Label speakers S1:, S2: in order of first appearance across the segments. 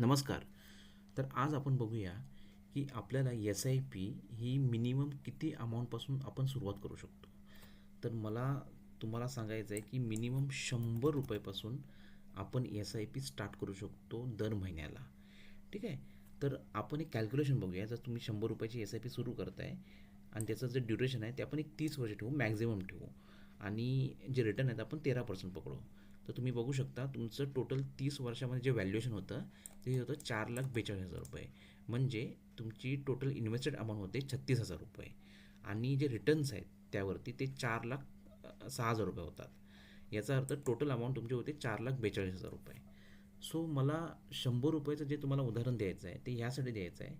S1: नमस्कार. तर आज आपण बघूया की आपल्याला एस आय पी ही मिनिमम किती अमाऊंटपासून आपण सुरुवात करू शकतो? तर मला तुम्हाला सांगायचं आहे की मिनिमम शंभर रुपयापासून आपण एस आय पी स्टार्ट करू शकतो दर महिन्याला. ठीक आहे? तर आपण एक कॅल्क्युलेशन बघूया. जर तुम्ही शंभर रुपयाची एस आय पी सुरू करताय आणि त्याचं जे ड्युरेशन आहे ते आपण एक तीस वर्ष ठेवू मॅक्झिमम ठेवू. आणि जे रिटर्न आहेत आपण तेरा पर्सेंट पकडू. तर तुम्ही बघू शकता तुमचं टोटल तीस वर्षामध्ये जे व्हॅल्युएशन होतं ते होतं चार लाख बेचाळीस हजार रुपये. म्हणजे तुमची टोटल इन्व्हेस्टेड अमाऊंट होते छत्तीस हजार रुपये. आणि जे रिटर्न्स आहेत त्यावरती ते चार लाख सहा हजार रुपये होतात. याचा अर्थ टोटल अमाऊंट तुमचे होते चार लाख बेचाळीस हजार रुपये. सो मला शंभर रुपयाचं जे तुम्हाला उदाहरण द्यायचं आहे ते ह्यासाठी द्यायचं आहे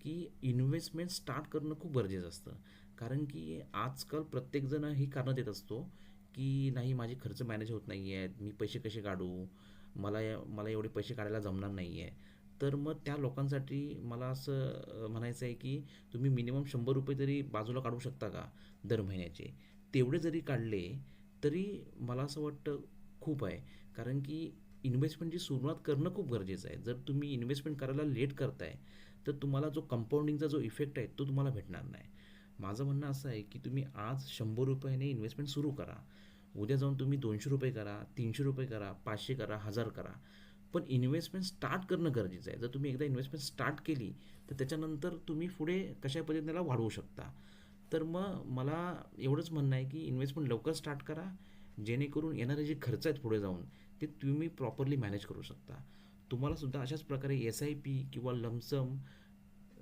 S1: की इन्व्हेस्टमेंट स्टार्ट करणं खूप गरजेचं असतं. कारण की आजकाल प्रत्येकजण ही कारणं देत असतो की नाही माझे खर्च मॅनेज होत नाही आहेत मी पैसे कसे काढू? मला या- मला एवढे पैसे काढायला जमणार नाही आहे तर मग त्या लोकांसाठी मला असं म्हणायचं आहे की तुम्ही मिनिमम शंभर रुपये तरी बाजूला काढू शकता का दर महिन्याचे? तेवढे जरी काढले तरी मला असं वाटतं खूप आहे. कारण की इन्व्हेस्टमेंटची सुरुवात करणं खूप गरजेचं आहे. जर तुम्ही इन्व्हेस्टमेंट करायला लेट करताय तर तुम्हाला जो कंपाऊंडिंगचा जो इफेक्ट आहे तो तुम्हाला भेटणार नाही. माझं म्हणणं असं आहे की तुम्ही आज शंभर रुपयाने इन्व्हेस्टमेंट सुरू करा. उद्या जाऊन तुम्ही दोनशे रुपये करा तीनशे रुपये करा पाचशे करा हजार करा. पण इन्व्हेस्टमेंट स्टार्ट करणं गरजेचं आहे. जर तुम्ही एकदा इन्व्हेस्टमेंट स्टार्ट केली तर त्याच्यानंतर तुम्ही पुढे कशा पद्धतीने वाढवू शकता. तर मग मला एवढंच म्हणणं आहे की इन्व्हेस्टमेंट लवकर स्टार्ट करा. जेणेकरून येणारे जे खर्च आहेत पुढे जाऊन ते तुम्ही प्रॉपरली मॅनेज करू शकता. तुम्हालासुद्धा अशाच प्रकारे एस आय पी किंवा लमसम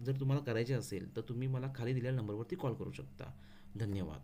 S1: जर तुम्हाला करायचे असेल तर तुम्ही मला खाली दिलेल्या नंबरवरती कॉल करू शकता. धन्यवाद.